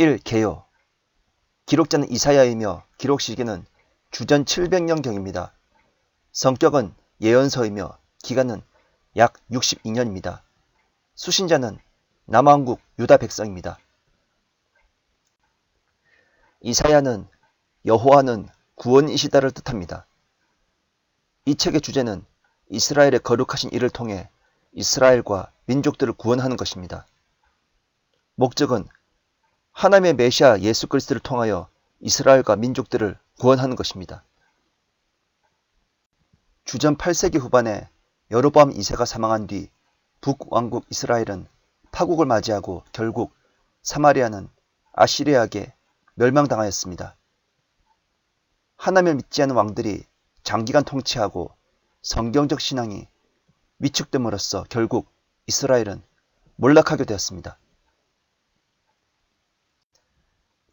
1. 개요 기록자는 이사야이며 기록 시기는 주전 700년경입니다. 성격은 예언서이며 기간은 약 62년입니다. 수신자는 남왕국 유다 백성입니다. 이사야는 여호와는 구원이시다를 뜻합니다. 이 책의 주제는 이스라엘의 거룩하신 일을 통해 이스라엘과 민족들을 구원하는 것입니다. 목적은 하나님의 메시아 예수 그리스도를 통하여 이스라엘과 민족들을 구원하는 것입니다. 주전 8세기 후반에 여로보암 2세가 사망한 뒤 북왕국 이스라엘은 파국을 맞이하고 결국 사마리아는 아시리아에게 멸망당하였습니다. 하나님을 믿지 않은 왕들이 장기간 통치하고 성경적 신앙이 위축됨으로써 결국 이스라엘은 몰락하게 되었습니다.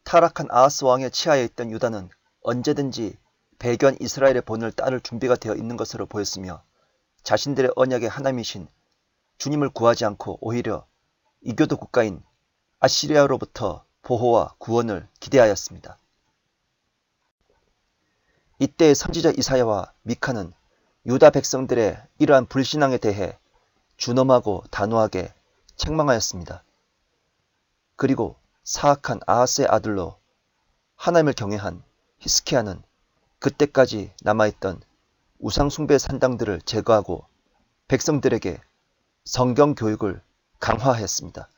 타락한 아하스 왕의 치하에 있던 유다는 언제든지 배교한 이스라엘의 본을 따를 준비가 되어 있는 것으로 보였으며 자신들의 언약의 하나님이신 주님을 구하지 않고 오히려 이교도 국가인 아시리아로부터 보호와 구원을 기대하였습니다. 이때 선지자 이사야와 미카는 유다 백성들의 이러한 불신앙에 대해 준엄하고 단호하게 책망하였습니다. 그리고 사악한 아하스의 아들로 하나님을 경외한 히스키야는 그때까지 남아있던 우상숭배 산당들을 제거하고 백성들에게 성경 교육을 강화했습니다.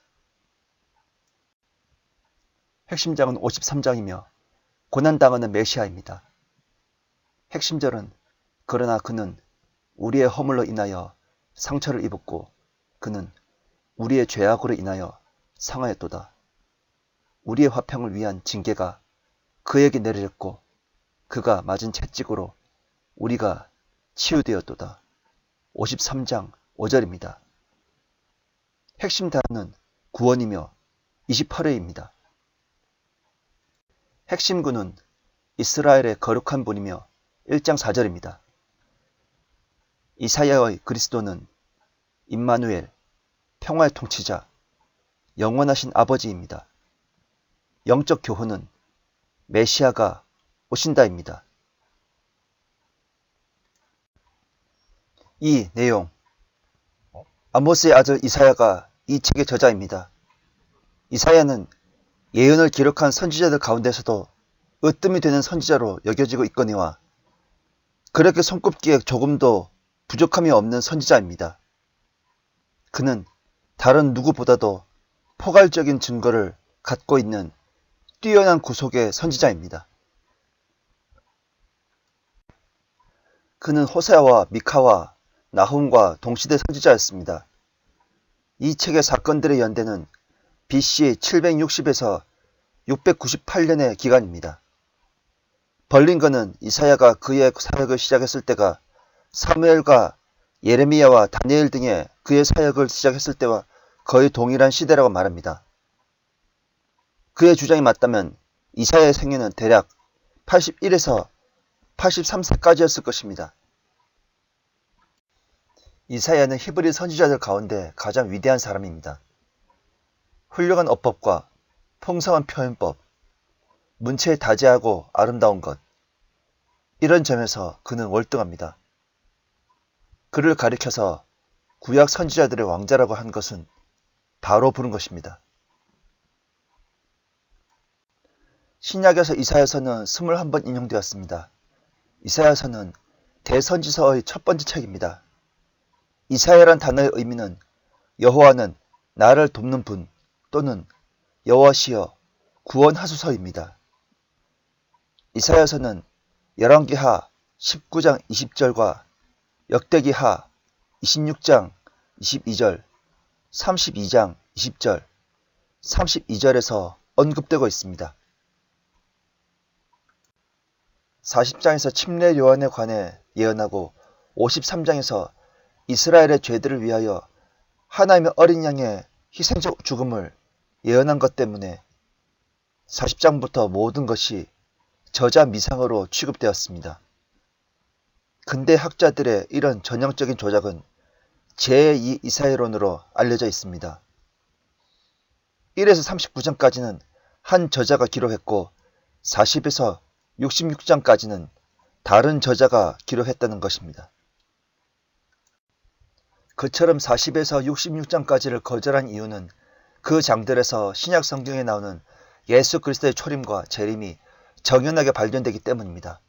핵심장은 53장이며 고난당하는 메시아입니다. 핵심절은 그러나 그는 우리의 허물로 인하여 상처를 입었고 그는 우리의 죄악으로 인하여 상하였도다. 우리의 화평을 위한 징계가 그에게 내려졌고 그가 맞은 채찍으로 우리가 치유되었도다. 53장 5절입니다. 핵심 단어는 구원이며 28회입니다. 핵심구는 이스라엘의 거룩한 분이며 1장 4절입니다. 이사야의 그리스도는 임마누엘, 평화의 통치자, 영원하신 아버지입니다. 영적 교훈은 메시아가 오신다입니다. 이 내용 아모스의 아들 이사야가 이 책의 저자입니다. 이사야는 예언을 기록한 선지자들 가운데서도 으뜸이 되는 선지자로 여겨지고 있거니와 그렇게 손꼽기에 조금도 부족함이 없는 선지자입니다. 그는 다른 누구보다도 포괄적인 증거를 갖고 있는 뛰어난 구속의 선지자입니다. 그는 호세아와 미카와 나훔과 동시대 선지자였습니다. 이 책의 사건들의 연대는 BC 760에서 698년의 기간입니다. 벌린거는 이사야가 그의 사역을 시작했을 때가 사무엘과 예레미야와 다니엘 등의 그의 사역을 시작했을 때와 거의 동일한 시대라고 말합니다. 그의 주장이 맞다면 이사야의 생애는 대략 81에서 83세까지였을 것입니다. 이사야는 히브리 선지자들 가운데 가장 위대한 사람입니다. 훌륭한 어법과 풍성한 표현법, 문체에 다재하고 아름다운 것. 이런 점에서 그는 월등합니다. 그를 가리켜서 구약 선지자들의 왕자라고 한 것은 바로 부른 것입니다. 신약에서 이사야서는 21번 인용되었습니다. 이사야서는 대선지서의 첫 번째 책입니다. 이사야란 단어의 의미는 여호와는 나를 돕는 분 또는 여호와시여 구원하소서입니다. 이사야서는 열왕기하 19장 20절과 역대기하 26장 22절, 32장 20절, 32절에서 언급되고 있습니다. 40장에서 침례 요한에 관해 예언하고 53장에서 이스라엘의 죄들을 위하여 하나님의 어린 양의 희생적 죽음을 예언한 것 때문에 40장부터 모든 것이 저자 미상으로 취급되었습니다. 근대 학자들의 이런 전형적인 조작은 제2 이사회론으로 알려져 있습니다. 1에서 39장까지는 한 저자가 기록했고 40에서 66장까지는 다른 저자가 기록했다는 것입니다. 그처럼 40에서 66장까지를 거절한 이유는 그 장들에서 신약 성경에 나오는 예수 그리스도의 초림과 재림이 정연하게 발견되기 때문입니다.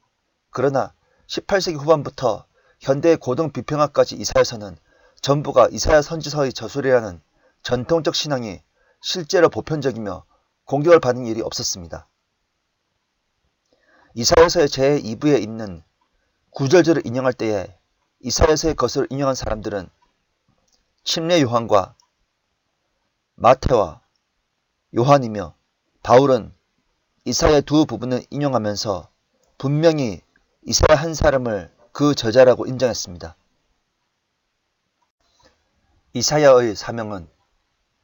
그러나 18세기 후반부터 현대의 고등 비평학까지 이사야서는 전부가 이사야 선지서의 저술이라는 전통적 신앙이 실제로 보편적이며 공격을 받은 일이 없었습니다. 이사야서의 제2부에 있는 구절절을 인용할 때에 이사야서의 것을 인용한 사람들은 침례 요한과 마태와 요한이며 바울은 이사야 두 부분을 인용하면서 분명히 이사야 한 사람을 그 저자라고 인정했습니다. 이사야의 사명은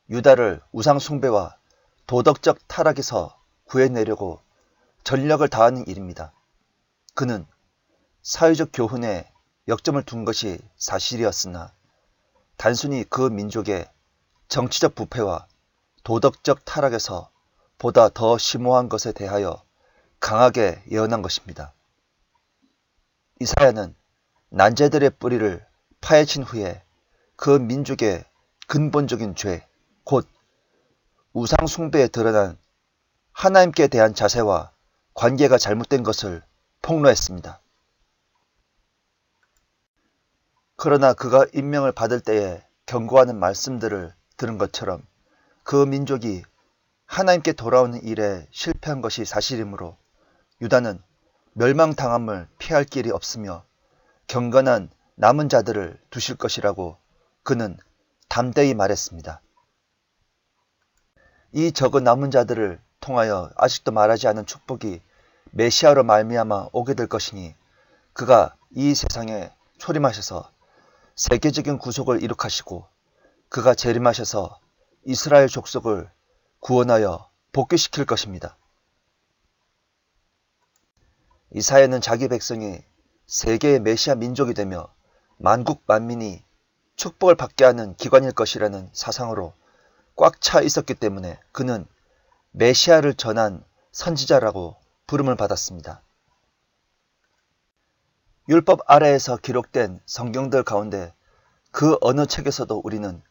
유다를 우상 숭배와 도덕적 타락에서 구해내려고 전력을 다하는 일입니다. 그는 사회적 교훈에 역점을 둔 것이 사실이었으나 단순히 그 민족의 정치적 부패와 도덕적 타락에서 보다 더 심오한 것에 대하여 강하게 예언한 것입니다. 이사야는 난제들의 뿌리를 파헤친 후에 그 민족의 근본적인 죄, 곧 우상 숭배에 드러난 하나님께 대한 자세와 관계가 잘못된 것을 폭로했습니다. 그러나 그가 임명을 받을 때에 경고하는 말씀들을 들은 것처럼 그 민족이 하나님께 돌아오는 일에 실패한 것이 사실이므로 유다는 멸망당함을 피할 길이 없으며 경건한 남은 자들을 두실 것이라고 그는 담대히 말했습니다. 이 적은 남은 자들을 통하여 아직도 말하지 않은 축복이 메시아로 말미암아 오게 될 것이니 그가 이 세상에 초림하셔서 세계적인 구속을 이룩하시고 그가 재림하셔서 이스라엘 족속을 구원하여 복귀시킬 것입니다. 이사야는 자기 백성이 세계의 메시아 민족이 되며 만국 만민이 축복을 받게 하는 기관일 것이라는 사상으로 꽉 차 있었기 때문에 그는 메시아를 전한 선지자라고 부름을 받았습니다. 율법 아래에서 기록된 성경들 가운데 그 어느 책에서도 우리는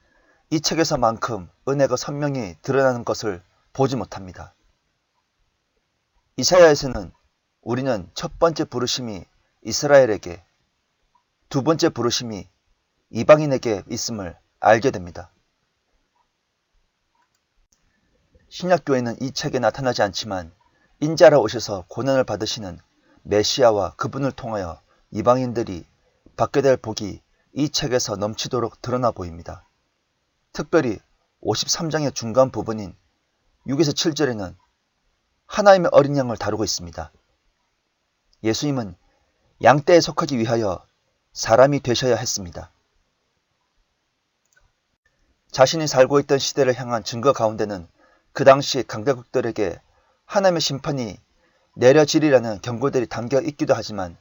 이 책에서만큼 은혜가 선명히 드러나는 것을 보지 못합니다. 이사야에서는 우리는 첫 번째 부르심이 이스라엘에게, 두 번째 부르심이 이방인에게 있음을 알게 됩니다. 신약교회는 이 책에 나타나지 않지만 인자로 오셔서 고난을 받으시는 메시아와 그분을 통하여 이방인들이 받게 될 복이 이 책에서 넘치도록 드러나 보입니다. 특별히 53장의 중간 부분인 6에서 7절에는 하나님의 어린 양을 다루고 있습니다. 예수님은 양떼에 속하기 위하여 사람이 되셔야 했습니다. 자신이 살고 있던 시대를 향한 증거 가운데는 그 당시 강대국들에게 하나님의 심판이 내려지리라는 경고들이 담겨 있기도 하지만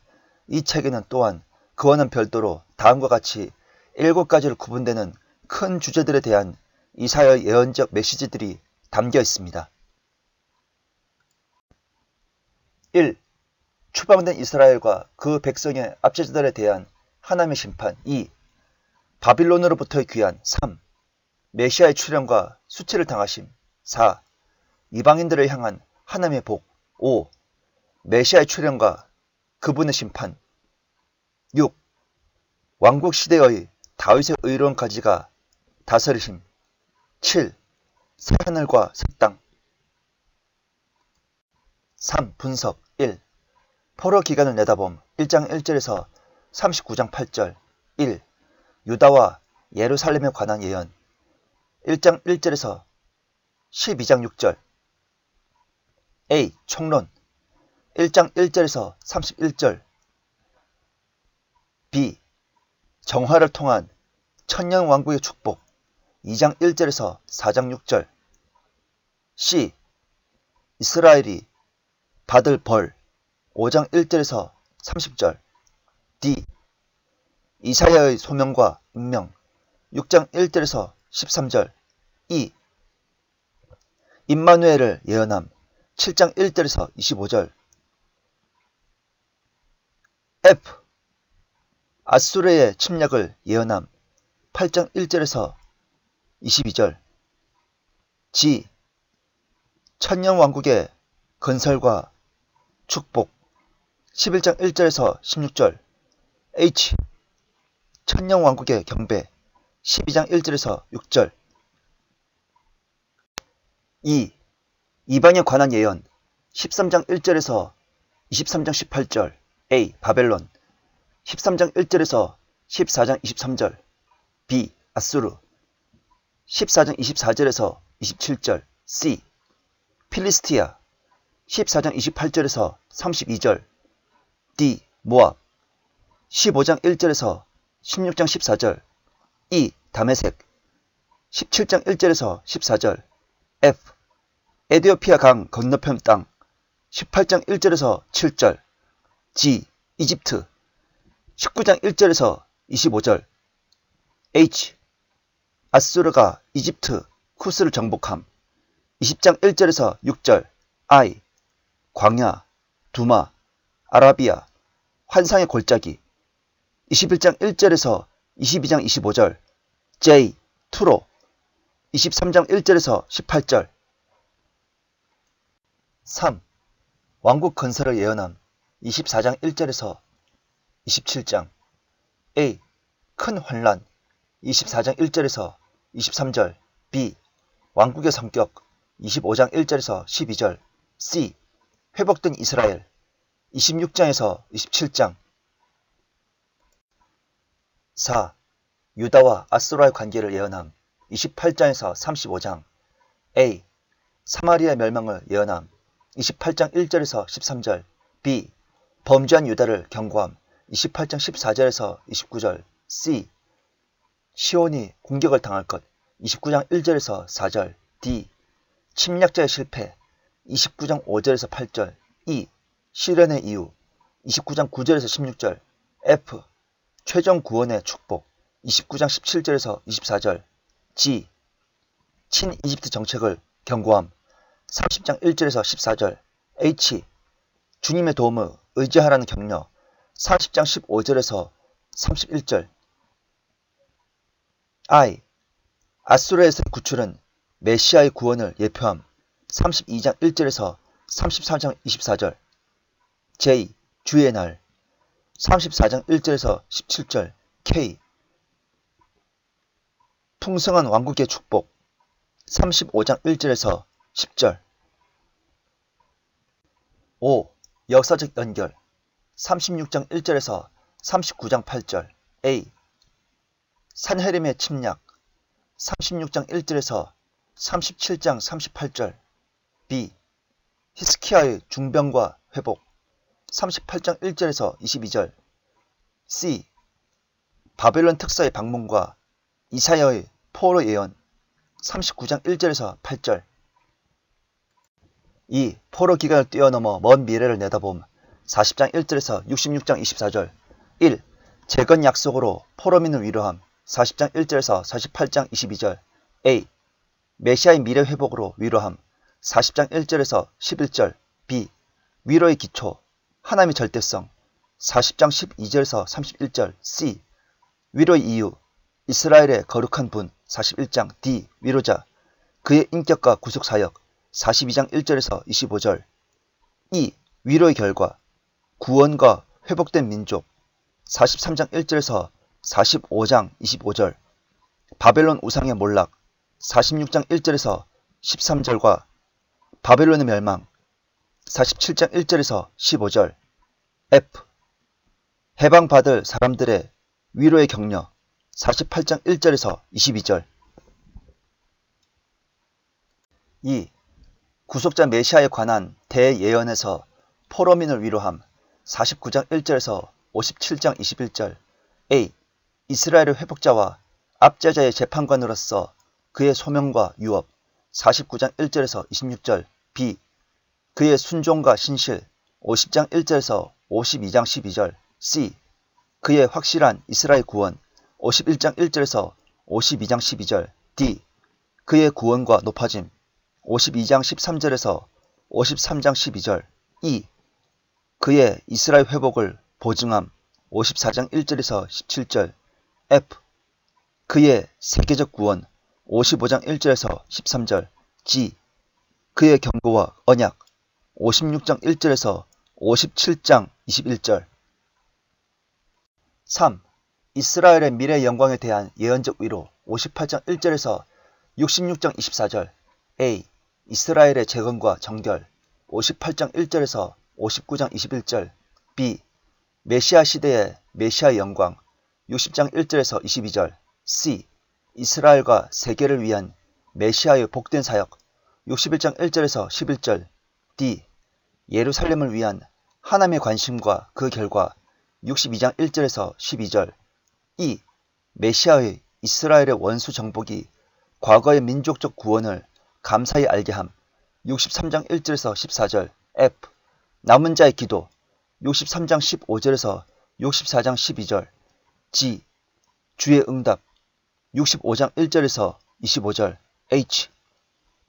이 책에는 또한 그와는 별도로 다음과 같이 일곱 가지로 구분되는 큰 주제들에 대한 이사야의 예언적 메시지들이 담겨 있습니다. 1. 추방된 이스라엘과 그 백성의 압제자들에 대한 하나님의 심판 2. 바빌론으로부터의 귀환 3. 메시아의 출현과 수치를 당하심 4. 이방인들을 향한 하나님의 복 5. 메시아의 출현과 그분의 심판 6. 왕국 시대의 다윗의 의로운 가지가 다스리심 7. 새 하늘과 새 땅 3. 분석 1. 포로 기간을 내다봄 1장 1절에서 39장 8절 1. 유다와 예루살렘에 관한 예언 1장 1절에서 12장 6절 A. 총론 1장 1절에서 31절 B. 정화를 통한 천년 왕국의 축복 2장 1절에서 4장 6절 C. 이스라엘이 받을 벌 5장 1절에서 30절 D. 이사야의 소명과 운명 6장 1절에서 13절 E. 임마누엘을 예언함. 7장 1절에서 25절. F. 아수르의 침략을 예언함. 8장 1절에서 22절. G. 천년 왕국의 건설과 축복. 11장 1절에서 16절. H. 천년 왕국의 경배. 12장 1절에서 6절 2. 이방에 관한 예언 13장 1절에서 23장 18절 A. 바벨론 13장 1절에서 14장 23절 B. 아수르 14장 24절에서 27절 C. 필리스티아 14장 28절에서 32절 D. 모압 15장 1절에서 16장 14절 E. 다메색 17장 1절에서 14절 F. 에디오피아 강 건너편 땅 18장 1절에서 7절 G. 이집트 19장 1절에서 25절 H. 아수르가 이집트 쿠스를 정복함 20장 1절에서 6절 I. 광야, 두마, 아라비아, 환상의 골짜기 21장 1절에서 22장 25절 J. 투로 23장 1절에서 18절 3. 왕국 건설을 예언함 24장 1절에서 27장 A. 큰 환란 24장 1절에서 23절 B. 왕국의 성격 25장 1절에서 12절 C. 회복된 이스라엘 26장에서 27장 4. 유다와 아수라의 관계를 예언함 28장에서 35장 A. 사마리아 멸망을 예언함 28장 1절에서 13절 B. 범죄한 유다를 경고함 28장 14절에서 29절 C. 시온이 공격을 당할 것 29장 1절에서 4절 D. 침략자의 실패 29장 5절에서 8절 E. 시련의 이유 29장 9절에서 16절 F. 최종 구원의 축복 29장 17절에서 24절 G. 친 이집트 정책을 경고함 30장 1절에서 14절 H. 주님의 도움을 의지하라는 격려 40장 15절에서 31절 I. 아수르에서의 구출은 메시아의 구원을 예표함 32장 1절에서 33장 24절 J. 주의 날 34장 1절에서 17절 K. 풍성한 왕국의 축복 35장 1절에서 10절 5. 역사적 연결 36장 1절에서 39장 8절 A. 산헤림의 침략 36장 1절에서 37장 38절 B. 히스키야의 중병과 회복 38장 1절에서 22절 C. 바벨론 특사의 방문과 이사야의 포로 예언 39장 1절에서 8절 2. 포로 기간을 뛰어넘어 먼 미래를 내다봄 40장 1절에서 66장 24절 1. 재건 약속으로 포로민을 위로함 40장 1절에서 48장 22절 A. 메시아의 미래 회복으로 위로함 40장 1절에서 11절 B. 위로의 기초 하나님의 절대성 40장 12절에서 31절 C. 위로의 이유 이스라엘의 거룩한 분 41장 D. 위로자 그의 인격과 구속사역 42장 1절에서 25절. E. 위로의 결과 구원과 회복된 민족. 43장 1절에서 45장 25절. 바벨론 우상의 몰락. 46장 1절에서 13절과 바벨론의 멸망. 47장 1절에서 15절. F. 해방받을 사람들의 위로의 격려. 48장 1절에서 22절. 2. 구속자 메시아에 관한 대예언에서 포로민을 위로함. 49장 1절에서 57장 21절. A. 이스라엘의 회복자와 압제자의 재판관으로서 그의 소명과 유업. 49장 1절에서 26절. B. 그의 순종과 신실. 50장 1절에서 52장 12절. C. 그의 확실한 이스라엘 구원. 51장 1절에서 52장 12절. D. 그의 구원과 높아짐 52장 13절에서 53장 12절 E. 그의 이스라엘 회복을 보증함 54장 1절에서 17절 F. 그의 세계적 구원 55장 1절에서 13절 G. 그의 경고와 언약 56장 1절에서 57장 21절 3. 이스라엘의 미래 영광에 대한 예언적 위로 58장 1절에서 66장 24절 A. 이스라엘의 재건과 정결 58장 1절에서 59장 21절 B. 메시아 시대의 메시아 영광 60장 1절에서 22절 C. 이스라엘과 세계를 위한 메시아의 복된 사역 61장 1절에서 11절 D. 예루살렘을 위한 하나님의 관심과 그 결과 62장 1절에서 12절 E. 메시아의 이스라엘의 원수 정복이 과거의 민족적 구원을 감사히 알게 함 63장 1절에서 14절 F. 남은 자의 기도 63장 15절에서 64장 12절 G. 주의 응답 65장 1절에서 25절 H.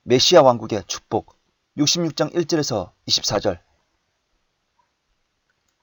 메시아 왕국의 축복 66장 1절에서 24절